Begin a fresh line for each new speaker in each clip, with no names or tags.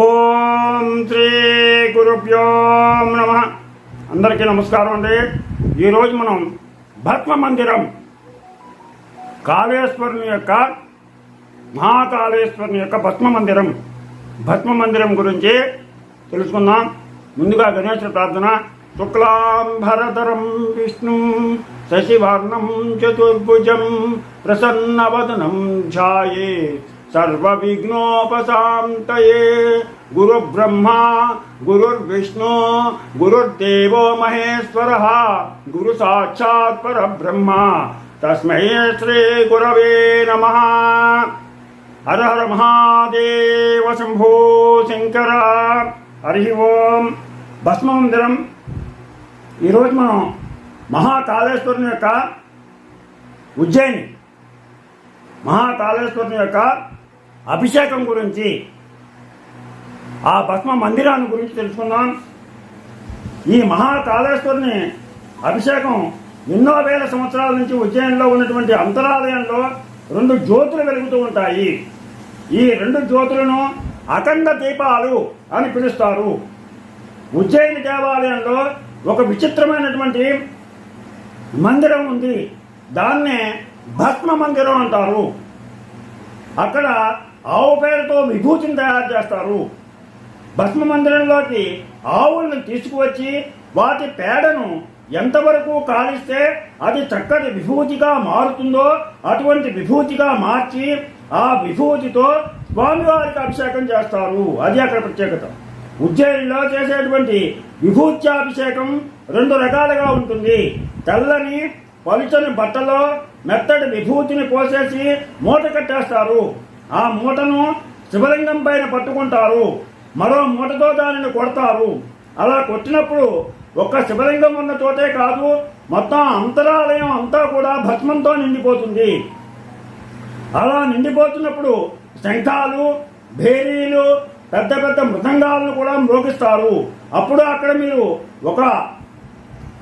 ఓం శ్రీ గురుభ్యో నమ. అందరికీ నమస్కారం అండి. ఈరోజు మనం భస్మ మందిరం కాళేశ్వరుని యొక్క మహాకాళేశ్వరుని యొక్క భస్మ మందిరం. భస్మ మందిరం గురించి తెలుసుకుందాం. ముందుగా గణేశ ప్రార్థన. శుక్లాంబరధరం విష్ణు శశివర్ణం చతుర్భుజం ప్రసన్నవదనం ఛాయే సర్వవిఘ్నోపశాంతయే గురుబ్రహ్మా గురుర్విష్ణు గురుర్దేవో మహేశ్వర గురు సాక్షాత్ పరబ్రహ్మ తస్మై శ్రీ గురవే నమ హర హర మహాదేవ శంభో శంకర హరి ఓం భస్మందిరం ఈరోజు మనం మహాకాళేశ్వరుని యొక్క ఉజ్జయిని మహాకాళేశ్వరుని యొక్క అభిషేకం గురించి. ఆ భస్మ మందిరాన్ని గురించి తెలుసుకుందాం. ఈ మహాకాళేశ్వరుని అభిషేకం ఎన్నో వేల సంవత్సరాల నుంచి ఉజ్జయినిలో ఉన్నటువంటి అంతరాలయంలో రెండు జ్యోతులు వెలుగుతూ ఉంటాయి. ఈ రెండు జ్యోతులను అఖండ దీపాలు అని పిలుస్తారు. ఉజ్జయిని దేవాలయంలో ఒక విచిత్రమైనటువంటి మందిరం ఉంది. దాన్నే భస్మ మందిరం అంటారు. అక్కడ ఆవు పేరుతో విభూతిని తయారు చేస్తారు. భస్మ మందిరంలోకి ఆవులను తీసుకువచ్చి వాటి పేడను ఎంతవరకు కాలిస్తే అది చక్కటి విభూతిగా మారుతుందో అటువంటి విభూతిగా మార్చి ఆ విభూతితో స్వామివారికి అభిషేకం చేస్తారు. అది అక్కడ ప్రత్యేకత. ఉజ్జయినిలో చేసేటువంటి విభూత్యాభిషేకం రెండు రకాలుగా ఉంటుంది. తెల్లని పలుచని బట్టలో మెత్తటి విభూతిని పోసేసి మూట కట్టేస్తారు. ఆ మూటను శివలింగం పైన పట్టుకుంటారు. మరో మూటతో దానిని కొడతారు. అలా కొట్టినప్పుడు ఒక్క శివలింగం ఉన్న చోటే కాదు మొత్తం అంతరాలయం అంతా కూడా భస్మంతో నిండిపోతుంది. అలా నిండిపోతున్నప్పుడు శంఖాలు భేరీలు పెద్ద పెద్ద మృదంగాలను కూడా మ్రోగిస్తారు. అప్పుడు అక్కడ మీరు ఒక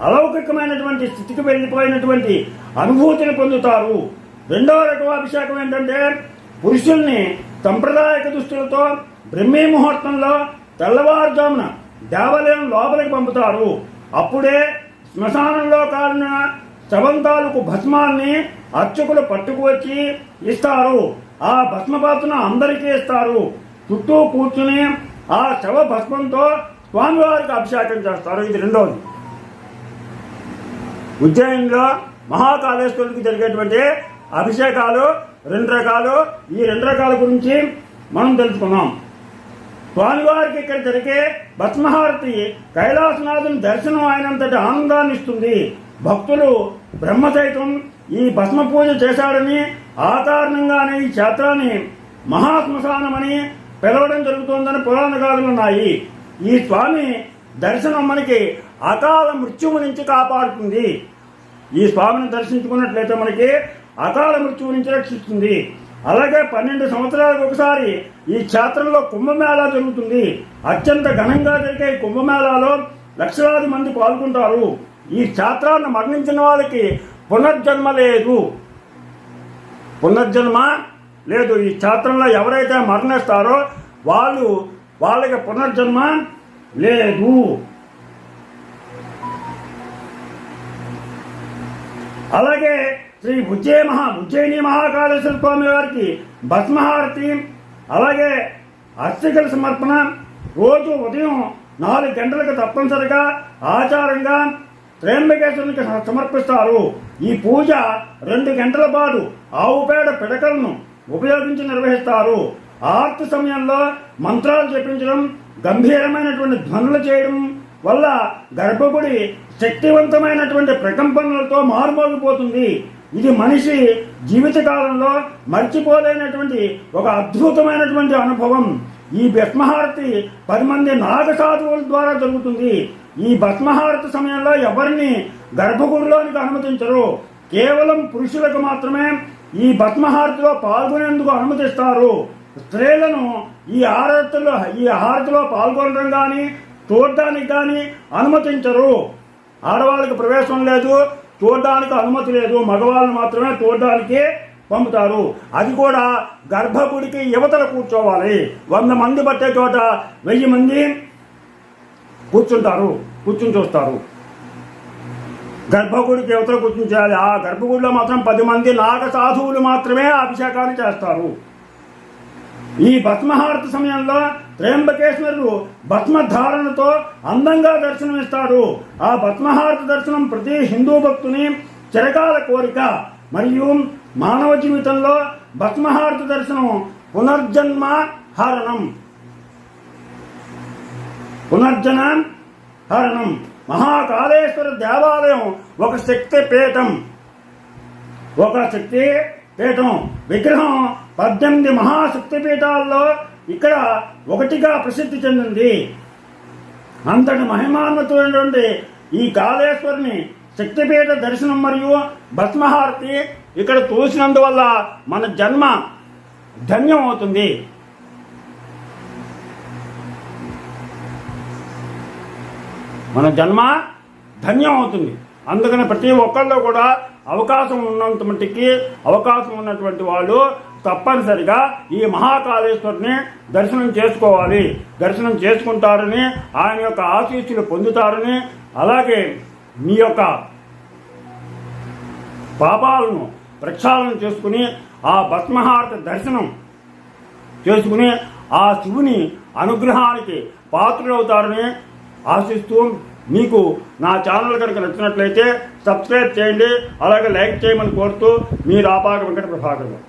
అలౌకికమైనటువంటి స్థితికి వెళ్ళిపోయినటువంటి అనుభూతిని పొందుతారు. రెండవ రకం అభిషేకం ఏంటంటే పురుషుల్ని సంప్రదాయక దుస్తులతో బ్రహ్మీ ముహూర్తంలో తెల్లవారుజామున దేవాలయం లోపలికి పంపుతారు. అప్పుడే శ్మశానంలో కాలిన శవంతాలకు భస్మాన్ని అర్చకులు పట్టుకువచ్చి ఇస్తారు. ఆ భస్మపాత్రను అందరికీ ఇస్తారు. చుట్టూ కూర్చుని ఆ శవ భస్మంతో స్వామివారికి అభిషేకం చేస్తారు. ఇది రెండవది ఉజ్జయినిలో మహాకాళేశ్వరుడికి జరిగేటువంటి అభిషేకాలు రెండు రకాలు. ఈ రెండు రకాల గురించి మనం తెలుసుకున్నాం. స్వామివారికి ఇక్కడ జరిగే భస్మహారతి కైలాసనాథుని దర్శనం అయినంతటి ఆనందాన్ని ఇస్తుంది. భక్తులు బ్రహ్మ సైతం ఈ భస్మ పూజ చేశాడని ఆధారణంగానే ఈ క్షేత్రాన్ని మహాశ్మశానమని పిలవడం జరుగుతోందని పురాణ గాథలు ఉన్నాయి. ఈ స్వామి దర్శనం మనకి అకాల మృత్యువు నుంచి కాపాడుతుంది. ఈ స్వామిని దర్శించుకున్నట్లయితే మనకి అకాల మృత్యువు నుంచి రక్షిస్తుంది. అలాగే పన్నెండు సంవత్సరాలకు ఒకసారి ఈ క్షేత్రంలో కుంభమేళా జరుగుతుంది. అత్యంత ఘనంగా జరిగే ఈ కుంభమేళాలో లక్షలాది మంది పాల్గొంటారు. ఈ క్షేత్రాన్ని మరణించిన వాళ్ళకి పునర్జన్మ లేదు. పునర్జన్మ లేదు. ఈ క్షేత్రంలో ఎవరైతే మరణిస్తారో వాళ్ళు వాళ్ళకి పునర్జన్మ లేదు. అలాగే శ్రీ ఉజ్జయ మహా ఉజ్జయిని మహాకాళేశ్వర స్వామి వారికి భస్మహారతి అలాగే అస్థికల సమర్పణ. రోజు ఉదయం నాలుగు గంటలకు తప్పనిసరిగా ఆచారంగా త్రయంబకేశ్వరునికి సమర్పిస్తారు. ఈ పూజ రెండు గంటల పాటు ఆవు పేడ పిడకలను ఉపయోగించి నిర్వహిస్తారు. ఆర్తి సమయంలో మంత్రాలు చెప్పించడం గంభీరమైనటువంటి ధ్వనులు చేయడం వల్ల గర్భగుడి శక్తివంతమైనటువంటి ప్రకంపనలతో మారుమోగిపోతుంది. ఇది మనిషి జీవిత కాలంలో మర్చిపోలేనటువంటి ఒక అద్భుతమైనటువంటి అనుభవం. ఈ భస్మహారతి పది మంది నాగ సాధువుల ద్వారా జరుగుతుంది. ఈ భస్మహారతి సమయంలో ఎవరిని గర్భగుడిలోనికి అనుమతించరు. కేవలం పురుషులకు మాత్రమే ఈ భస్మహారతిలో పాల్గొనేందుకు అనుమతిస్తారు. స్త్రీలను ఈ హారతిలో ఈ హారతిలో పాల్గొనడం కానీ చూడడానికి కానీ అనుమతించరు. ఆడవాళ్ళకి ప్రవేశం లేదు. చూడడానికి అనుమతి లేదు. మగవాళ్ళని మాత్రమే చూడడానికి పంపుతారు. అది కూడా గర్భగుడికి యువతలు కూర్చోవాలి. వంద మంది పట్టే చోట వెయ్యి మంది కూర్చుంటారు కూర్చుని చూస్తారు. గర్భగుడికి యువతలు కూర్చుని చేయాలి. ఆ గర్భగుడిలో మాత్రం పది మంది నాగ సాధువులు మాత్రమే అభిషేకాన్ని చేస్తారు. ఈ భస్మహారతి సమయంలో త్రయంబకేశ్వరుడు భస్మధారణతో అందంగా దర్శనమిస్తాడు. ఆ భస్మహారతి దర్శనం ప్రతి హిందూ భక్తుని చిరకాల కోరిక. మరియు మానవ జీవితంలో భస్మహారతి దర్శనం పునర్జన్మ హరణం. పునర్జన హరణం. మహాకాళేశ్వర దేవాలయం ఒక శక్తి పీఠం. ఒక శక్తి పీఠం. విగ్రహం పద్దెనిమిది మహాశక్తి పీఠాల్లో ఇక్కడ ఒకటిగా ప్రసిద్ధి చెందింది. అంతటి మహిమాన్వితమైనటువంటి ఈ కాళేశ్వరిని శక్తిపీఠ దర్శనం మరియు భస్మహారతి ఇక్కడ చూసినందువల్ల మన జన్మ ధన్యం అవుతుంది మన జన్మ ధన్యం అవుతుంది అందుకని ప్రతి ఒక్కళ్ళు కూడా అవకాశం ఉన్నంత మట్టికి అవకాశం ఉన్నటువంటి వాళ్ళు తప్పనిసరిగా ఈ మహాకాళేశ్వరుని దర్శనం చేసుకోవాలి. దర్శనం చేసుకుంటారని ఆయన యొక్క ఆశీస్సులు పొందుతారని అలాగే మీ యొక్క పాపాలను ప్రక్షాళన చేసుకుని ఆ భస్మహారత దర్శనం చేసుకుని ఆ శివుని అనుగ్రహానికి పాత్రులవుతారని ఆశిస్తూ మీకు నా ఛానల్ కనుక నచ్చినట్లయితే సబ్స్క్రైబ్ చేయండి అలాగే లైక్ చేయమని కోరుతూ మీ ఆపాక వెంకట ప్రభాకర్ గారు.